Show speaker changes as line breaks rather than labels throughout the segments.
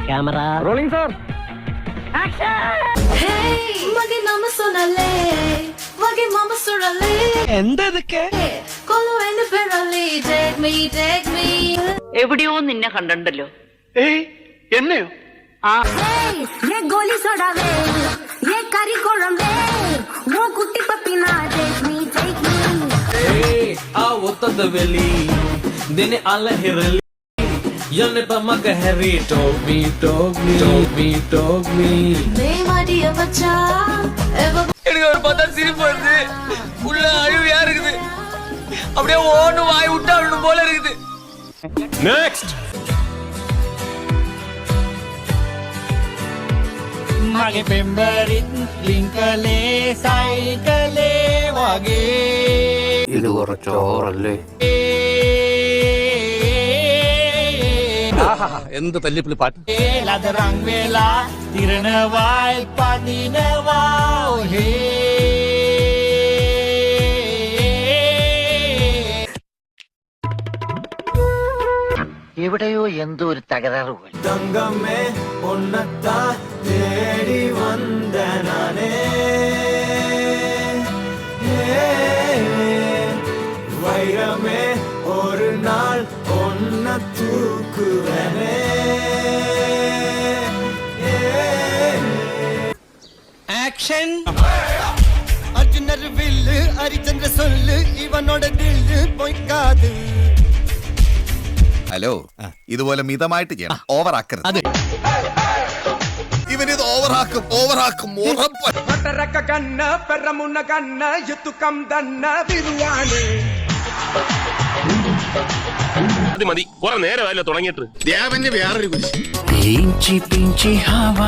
Camera
rolling sir
action മകി നമസ്സോനല്ലേ മകി മമസ്സോനല്ലേ
എന്താ ഇതൊക്കെ
കൊള്ളോ എന്നെ ടേക്ക് മീ ടേക്ക് മീ
എവിടെയോ നിന്നെ കണ്ടണ്ടല്ലോ
ഏയ് എന്നെയോ?
ആ. ഹേയ് യേ ഗോലി സോഡാവേ യേ കറി കുട്ടി പപ്പി ടേക്ക് മീ ടേക്ക് മീ
ഏയ് ആ ഒത്തത വെലി ദിനെ You'll never make a hurry. Told me, told me, told me, told
me. நேமாடிய மச்சான் எவ
எனக்கு ஒரு பார்த்தா சிரிப்பு வருது உள்ள அழுவியா இருக்குது அப்படியே ஓடு வாய் விட்டு அழுணும் போல இருக்குது
நெக்ஸ்ட்
मागे पेंबरीत लिंकले सायकले वागे
ಇದು ಹೊರಚೋರಲ್ಲಿ എന്ത് തല്ലിപ്പിൽ പാട്ട്.
എവിടെയോ എന്തോ ഒരു തകരാറ് പോലെ.
തങ്കമ്മേ ഒന്നത്താ തേടി anlattık güvene
ആക്ഷൻ അർജുനർ വില്ല് ഹരിചന്ദ്ര സൊല്ല് ഇവനോട് ദില്ല് പൊയ്ക്കാത്.
ഹലോ ഇതുപോലെ മിതമായിട്ട് ചെയ്യണം. ഓവർ ആക്കരുത് അതെ. ഇവനിത് ഓവറാക്കും ഓവറാക്കും ഉറപ്പ്.
കന്ന പെറമുന്ന കന്ന യുത്തുക്കം തന്ന ബിരിയാണി
അത് മതി. കുറെ നേരമല്ല തുടങ്ങിയിട്ട്.
ദേവന്റെ വേറൊരു കുരിശ്.
പിഞ്ചി പിഞ്ചി ഹവ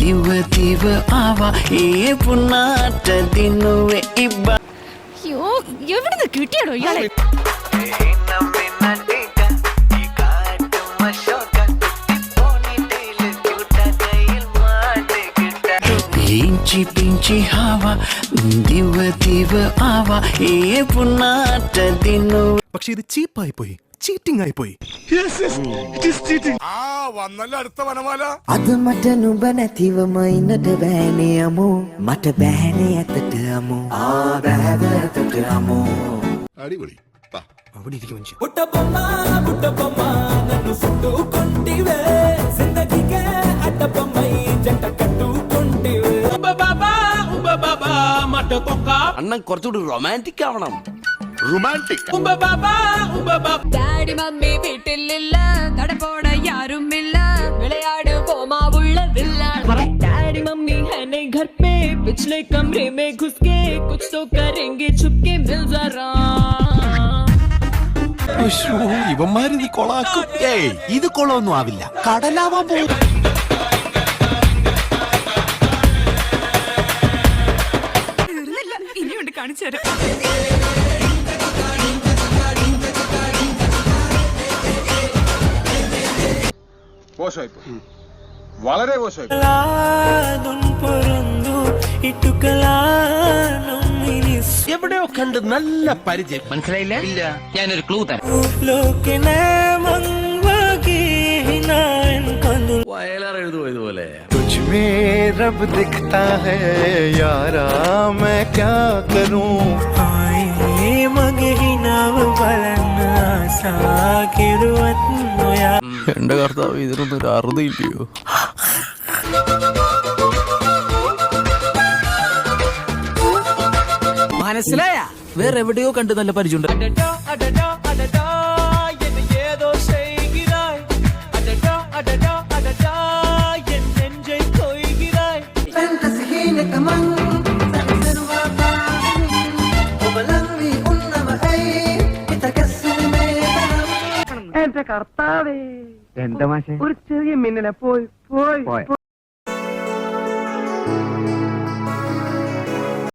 ദിവ ദിവ ആവ ഏ പുണ്ണാറ്റ ദിനുവെ ഇബ്ബ
അയ്യോ എവിടുന്ന് കിട്ടിയാടോ ഇയാളെ?
ఇంచి పించి హావా ദിവ దివ ആവ ఏ పున్నాట దిను
പക്ഷെ ഇത് ചീപ്പായി പോയി ചീറ്റിംഗ് ആയി പോയി
അത് മറ്റനുബന തീവമായി നട്ട് ബാനയമോ മറ്റ ബാനയത്തിട്ട് അമോ. ആ ബാനയത്തിട്ട് അമോ.
അടിപൊളി.
അവിടെ ഇരിക്കും
ഒട്ടപ്പമ്മ ഒട്ടപ്പമ്മ നന്നു ഫുട്ടു
എണ്ണം കുറച്ചുകൂടി റൊമാന്റിക് ആവണം.
റൊമാന്റിക് ഡാഡി മമ്മി വീട്ടിലില്ല നടപ്പോണ യാരുമില്ല വിളയാട് പോമാവുള്ള ഡാഡി മമ്മി ഹനെ ഘർ പേ പിछले कमरे में घुस के ഇവന്മാര്
നീ കൊളാക്കും. ഏയ് ഇത് കൊളൊന്നും ആവില്ല. കടലാവാൻ പോകും
കാണിച്ചു തരാം.
വളരെ
എവിടെയോ കണ്ട് നല്ല പരിചയം. മനസ്സിലായില്ല? ഇല്ല. ഞാനൊരു ക്ലൂ തരാം.
വയലാർ
എഴുതുപോയതുപോലെ रब दिखता है यारा मैं क्या करूं आए मगे नाव बलन आसा किरुवत नोया
എന്റെ കർത്താവ് ഇതിനൊന്നും ഒരു അറുതില്ലയോ
മനസ്സിലായ
വേറെ എവിടെയോ കണ്ട് നല്ല പരിചയമുണ്ട്
എന്റെ കർത്താവേ. എന്താ മാഷെ? ഒരു ചെറിയ മിന്നലെ. പോയി പോയി